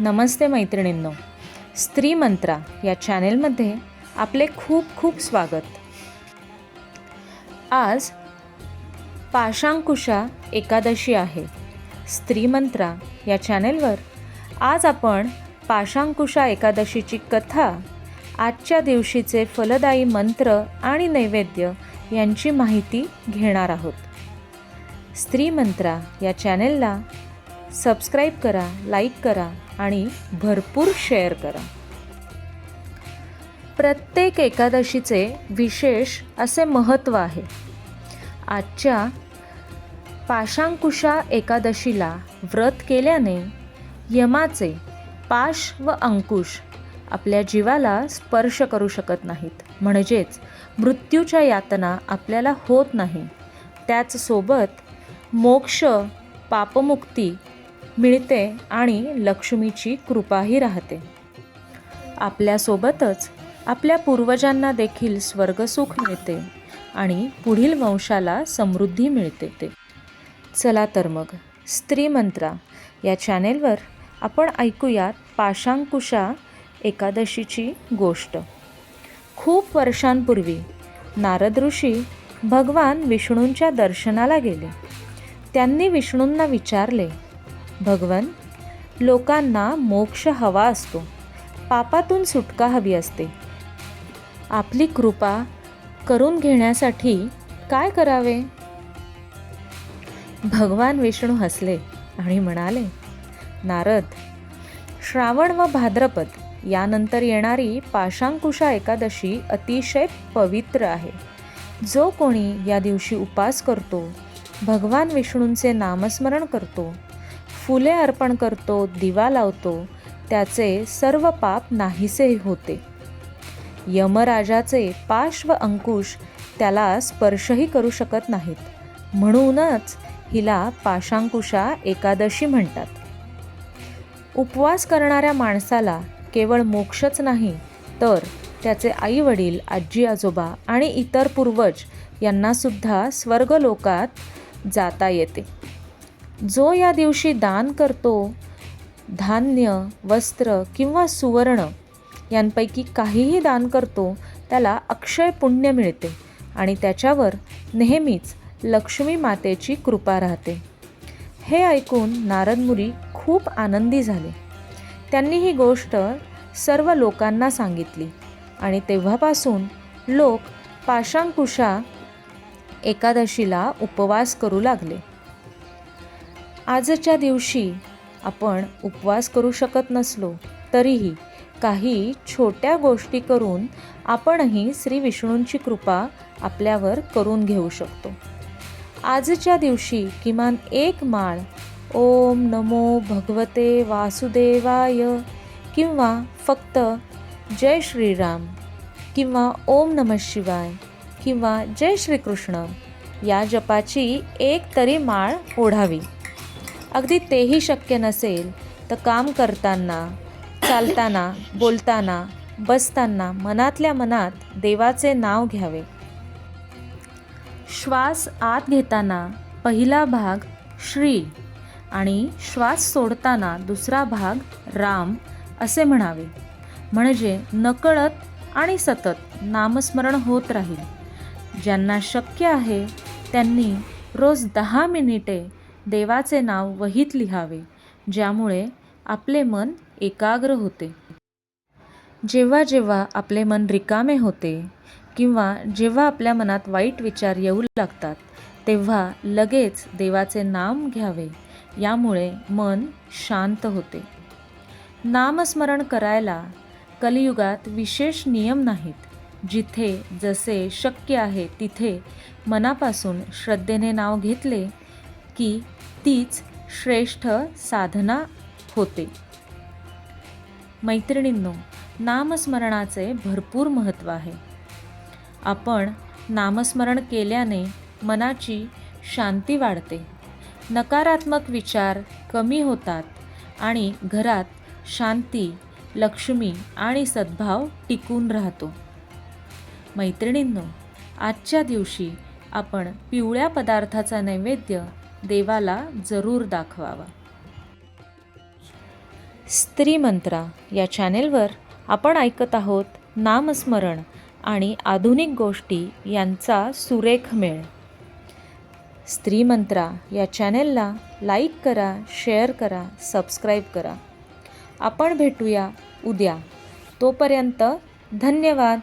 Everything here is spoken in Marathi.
नमस्ते मैत्रिणींनो. स्त्री मंत्रा या चॅनेलमध्ये आपले खूप खूप स्वागत. आज पाशांकुशा एकादशी आहे. स्त्री मंत्रा या चॅनेलवर आज आपण पाशांकुशा एकादशीची कथा आजच्या दिवशीचे फलदायी मंत्र आणि नैवेद्य यांची माहिती घेणार आहोत. स्त्री मंत्रा या चॅनेलला सबस्क्राईब करा लाईक करा आणि भरपूर शेअर करा. प्रत्येक एकादशीचे विशेष असे महत्त्व आहे. आजच्या पाशांकुशा एकादशीला व्रत केल्याने यमाचे पाश व अंकुश आपल्या जीवाला स्पर्श करू शकत नाहीत. म्हणजेच मृत्यूच्या यातना आपल्याला होत नाही. त्याचसोबत मोक्ष पापमुक्ती मिळते आणि लक्ष्मीची कृपाही राहते. आपल्यासोबतच आपल्या पूर्वजांना देखील स्वर्गसुख मिळते आणि पुढील वंशाला समृद्धी मिळते ते. चला तर मग स्त्री मंत्रा या चॅनेलवर आपण ऐकूयात पाशांकुशा एकादशीची गोष्ट. खूप वर्षांपूर्वी नारद ऋषी भगवान विष्णूंच्या दर्शनाला गेले. त्यांनी विष्णूंना विचारले भगवन लोकांना मोक्ष हवा असतो. पापातून सुटका हवी असते. आपली कृपा करून घेण्यासाठी काय करावे? भगवान विष्णू हसले आणि म्हणाले नारद श्रावण व भाद्रपद यानंतर येणारी पाशांकुशा एकादशी अतिशय पवित्र आहे. जो कोणी या दिवशी उपास करतो भगवान विष्णूंचे नामस्मरण करतो फुले अर्पण करतो दिवा लावतो त्याचे सर्व पाप नाहीसे होते. यमराजाचे पाश व अंकुश त्याला स्पर्शही करू शकत नाहीत. म्हणूनच हिला पाशांकुशा एकादशी म्हणतात. उपवास करणाऱ्या माणसाला केवळ मोक्षच नाही तर त्याचे आई वडील आजी आजोबा आणि इतर पूर्वज यांनासुद्धा स्वर्गलोकात जाता येते. जो या दिवशी दान करतो धान्य वस्त्र किंवा सुवर्ण यांपैकी काहीही दान करतो त्याला अक्षय पुण्य मिळते आणि त्याच्यावर नेहमीच लक्ष्मी मातेची कृपा राहते. हे ऐकून नारदमुरी खूप आनंदी झाले. त्यांनी ही गोष्ट सर्व लोकांना सांगितली आणि तेव्हापासून लोक पाशांकुशा एकादशीला उपवास करू लागले. आजच्या दिवशी आपण उपवास करू शकत नसलो तरीही काही छोट्या गोष्टी करून आपणही श्री विष्णूंची कृपा आपल्यावर करून घेऊ शकतो. आजच्या दिवशी किमान एक माळ ओम नमो भगवते वासुदेवाय किंवा फक्त जय श्रीराम किंवा ओम नम शिवाय किंवा जय श्रीकृष्ण या जपाची एक तरी माळ ओढावी. अगदी तेही शक्य नसेल तर काम करताना चालताना बोलताना बसताना मनातल्या मनात देवाचे नाव घ्यावे. श्वास आत घेताना पहिला भाग श्री आणि श्वास सोडताना दुसरा भाग राम असे म्हणावे. म्हणजे नकळत आणि सतत नामस्मरण होत राहील. ज्यांना शक्य आहे त्यांनी रोज दहा मिनिटे देवाचे नाव वहीत लिहावे ज्यामुळे आपले मन एकाग्र होते. जेव्हा जेव्हा आपले मन रिकामे होते किंवा जेव्हा आपल्या मनात वाईट विचार येऊ लागतात तेव्हा लगेच देवाचे नाम घ्यावे यामुळे मन शांत होते. नामस्मरण करायला कलियुगात विशेष नियम नाहीत. जिथे जसे शक्य आहे तिथे मनापासून श्रद्धेने नाव घेतले की तीच श्रेष्ठ साधना होते. मैत्रिणींनो नामस्मरणाचे भरपूर महत्त्व आहे. आपण नामस्मरण केल्याने मनाची शांती वाढते. नकारात्मक विचार कमी होतात आणि घरात शांती लक्ष्मी आणि सद्भाव टिकून राहतो. मैत्रिणींनो आजच्या दिवशी आपण पिवळ्या पदार्थाचा नैवेद्य देवाला जरूर दाखवावा. स्त्रीमंत्रा या चॅनेलवर आपण ऐकत आहोत नामस्मरण आणि आधुनिक गोष्टी यांचा सुरेख मेळ. स्त्रीमंत्रा या चॅनेलला लाईक करा शेअर करा सबस्क्राईब करा. आपण भेटूया उद्या. तोपर्यंत धन्यवाद.